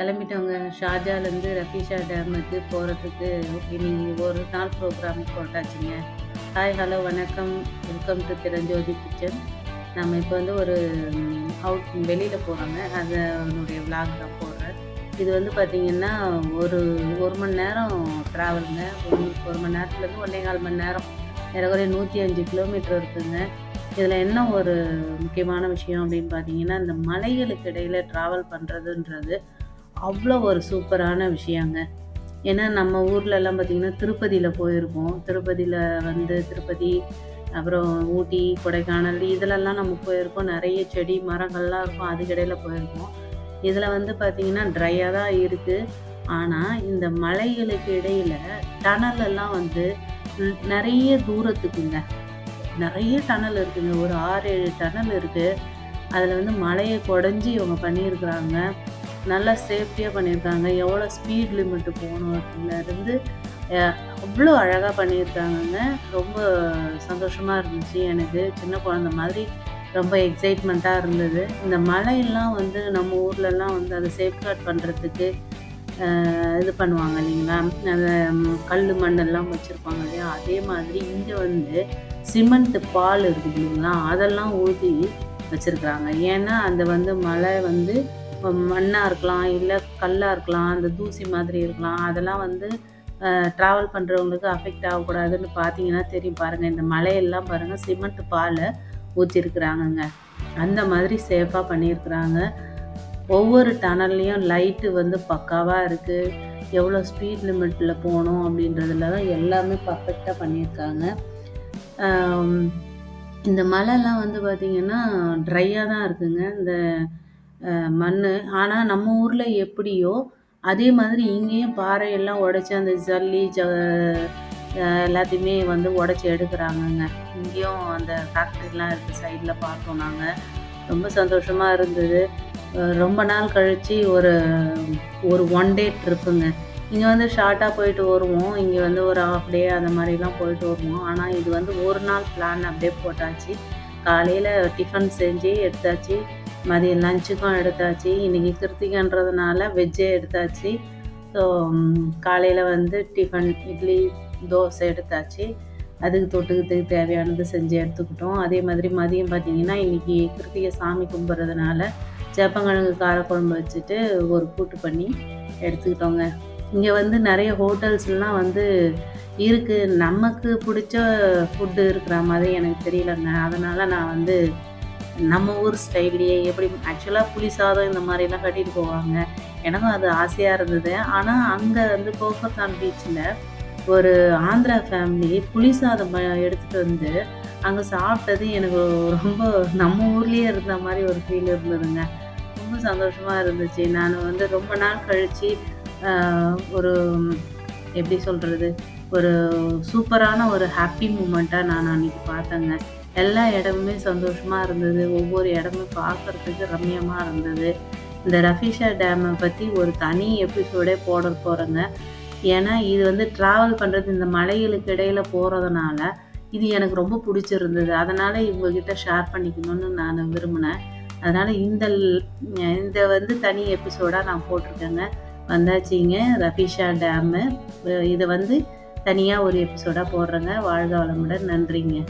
கிளம்பிட்டவங்க ஷாஜாலேருந்து ரஃபீஷா டேமுக்கு போகிறதுக்கு இனி ஒரு நாள் ப்ரோக்ராம் போட்டாச்சுங்க. ஹாய் ஹலோ வணக்கம். வெல்கம் டு திறஞ்சோதி கிச்சன் நம்ம இப்போ வந்து ஒரு அவுட் வெளியில் போகிறோங்க அதனுடைய விளாக் தான் போடுறேன். இது வந்து பார்த்திங்கன்னா ஒரு ஒரு மணி நேரம் ட்ராவலுங்க ஒரு ஒரு மணி நேரத்துலேருந்து ஒன்றே கால் மணி நேரம். ஏறக்குறைய நூற்றி அஞ்சு கிலோமீட்டர் இருக்குதுங்க இதில் என்ன ஒரு முக்கியமான விஷயம் அப்படின்னு பார்த்தீங்கன்னா இந்த மலைகளுக்கு இடையில் ட்ராவல் பண்ணுறதுன்றது அவ்வளோ ஒரு சூப்பரான விஷயங்க. ஏன்னா நம்ம ஊர்ல பார்த்திங்கன்னா திருப்பதியில் போயிருப்போம். திருப்பதியில் வந்து திருப்பதி அப்புறம் ஊட்டி கொடைக்கானல் இதிலெல்லாம் நம்ம போயிருக்கோம். நிறைய செடி மரங்கள்லாம் இருக்கும். அதுக்கிடையில் போயிருக்கோம். இதில் வந்து பார்த்திங்கன்னா ட்ரையாக தான் இருக்குது ஆனால் இந்த மலைகளுக்கு இடையில் டனலெல்லாம் வந்து நிறைய தூரத்துக்குங்க. நிறைய டனல் இருக்குதுங்க ஒரு ஆறு ஏழு டனல் இருக்குது அதில் வந்து மலையை குடஞ்சி இவங்க பண்ணியிருக்கிறாங்க. நல்லா சேஃப்டியாக பண்ணியிருக்காங்க. எவ்வளோ ஸ்பீட் லிமிட்டு போகணும்லேருந்து அவ்வளோ அழகாக பண்ணியிருக்காங்கங்க. ரொம்ப சந்தோஷமாக இருந்துச்சு எனக்கு. சின்ன குழந்த மாதிரி ரொம்ப எக்ஸைட்மெண்ட்டாக இருந்தது. இந்த மலையெல்லாம் வந்து நம்ம ஊர்லலாம் வந்து அதை சேஃப்கார்ட் பண்ணுறதுக்கு இது பண்ணுவாங்க இல்லைங்களா? அந்த கல் மண்ணெல்லாம் வச்சுருப்பாங்க இல்லையா? அதே மாதிரி இங்கே வந்து சிமெண்ட் பால் இருக்குது இல்லைங்களா? அதெல்லாம் ஊற்றி வச்சுருக்குறாங்க. ஏன்னா அந்த வந்து மலை வந்து மண்ணாக இருக்கலாம் இல்லை கல்லாக இருக்கலாம் அந்த தூசி மாதிரி இருக்கலாம். அதெல்லாம் வந்து ட்ராவல் பண்ணுறவங்களுக்கு அஃபெக்ட் ஆகக்கூடாதுன்னு பார்த்தீங்கன்னா தெரியும். பாருங்கள் இந்த மலையெல்லாம் பாருங்கள் சிமெண்ட் பாலை ஊற்றிருக்குறாங்கங்க அந்த மாதிரி சேஃபாக பண்ணியிருக்கிறாங்க. ஒவ்வொரு டனல்லையும் லைட்டு வந்து பக்காவாக இருக்குது எவ்வளோ ஸ்பீட் லிமிட்டில் போகணும் அப்படின்றதுல தான் எல்லாமே பர்ஃபெக்டாக பண்ணியிருக்காங்க. இந்த மலைலாம் வந்து பார்த்திங்கன்னா ட்ரையாக தான் இருக்குங்க. இந்த மண் ஆனால் நம்ம ஊரில் எப்படியோ அதே மாதிரி இங்கேயும் பாறையெல்லாம் உடைச்சி அந்த ஜல்லி ஜ எல்லாத்தையுமே வந்து உடச்சி எடுக்கிறாங்கங்க. இங்கேயும் அந்த ஃபேக்ட்ரிலாம் இருக்குது சைடில் பார்த்தோம் நாங்கள் ரொம்ப சந்தோஷமாக இருந்தது. ரொம்ப நாள் கழித்து ஒரு ஒரு ஒன் டே ட்ரிப்புங்க இங்கே வந்து ஷார்ட்டாக போயிட்டு வருவோம். இங்கே வந்து ஒரு ஹாஃப் டே அந்த மாதிரிலாம் போயிட்டு வருவோம். ஆனால் இது வந்து ஒரு நாள் பிளான் அப்படியே போட்டாச்சு. காலையில் டிஃபன் செஞ்சு எடுத்தாச்சு. மதியம் லஞ்சுக்கும் எடுத்தாச்சு இன்றைக்கி கிருத்திகன்றதுனால வெஜ்ஜே எடுத்தாச்சு. ஸோ காலையில் வந்து டிஃபன் இட்லி தோசை எடுத்தாச்சு. அதுக்கு தொட்டுக்கிறதுக்கு தேவையானது செஞ்சு எடுத்துக்கிட்டோம். அதே மாதிரி மதியம் பார்த்திங்கன்னா இன்றைக்கி கிருத்திகை சாமி கும்பிட்றதுனால சேப்பங்கிழங்கு காரக்குழம்பு வச்சுட்டு ஒரு கூட்டு பண்ணி எடுத்துக்கிட்டோங்க. இங்கே வந்து நிறைய ஹோட்டல்ஸ்லாம் வந்து இருக்குது நமக்கு பிடிச்ச ஃபுட்டு இருக்கிற மாதிரி எனக்கு தெரியலங்க. அதனால் நான் வந்து நம்ம ஊர் ஸ்டைல்லையே எப்படி ஆக்சுவலாக புளி சாதம் இந்த மாதிரிலாம் கட்டிட்டு போவாங்க. எனக்கும் அது ஆசையாக இருந்தது. ஆனால் அங்கே வந்து கோஃபத்தான் பீச்சில் ஒரு ஆந்திரா ஃபேமிலி புளி சாதம் எடுத்துகிட்டு வந்து அங்கே சாப்பிட்டது எனக்கு ரொம்ப நம்ம ஊர்லேயே இருந்த மாதிரி ஒரு ஃபீல் இருந்ததுங்க. ரொம்ப சந்தோஷமாக இருந்துச்சு. நான் வந்து ரொம்ப நாள் கழித்து ஒரு எப்படி சொல்கிறது ஒரு சூப்பரான ஒரு ஹாப்பி மூமெண்ட்டாக நான் அன்றைக்கி பார்த்தேங்க. எல்லா இடமுமே சந்தோஷமாக இருந்தது. ஒவ்வொரு இடமும் பார்க்குறதுக்கு ரம்மியமாக இருந்தது. இந்த ரஃபீஷா டேமை பற்றி ஒரு தனி எபிசோடே போட போகிறேங்க ஏன்னா இது வந்து ட்ராவல் பண்ணுறது இந்த மலைகளுக்கு இடையில் போகிறதுனால இது எனக்கு ரொம்ப பிடிச்சிருந்தது. அதனால் இவங்கக்கிட்ட ஷேர் பண்ணிக்கணும்னு நான் விரும்பினேன். அதனால் இந்த இந்த வந்து தனி எபிசோடாக நான் போட்டிருக்கேங்க. வந்தாச்சிங்க ரஃபிஷா டேமு. இதை வந்து தனியாக ஒரு எபிசோடாக போடுறேங்க. வாழ்க வளமுடன். நன்றிங்க.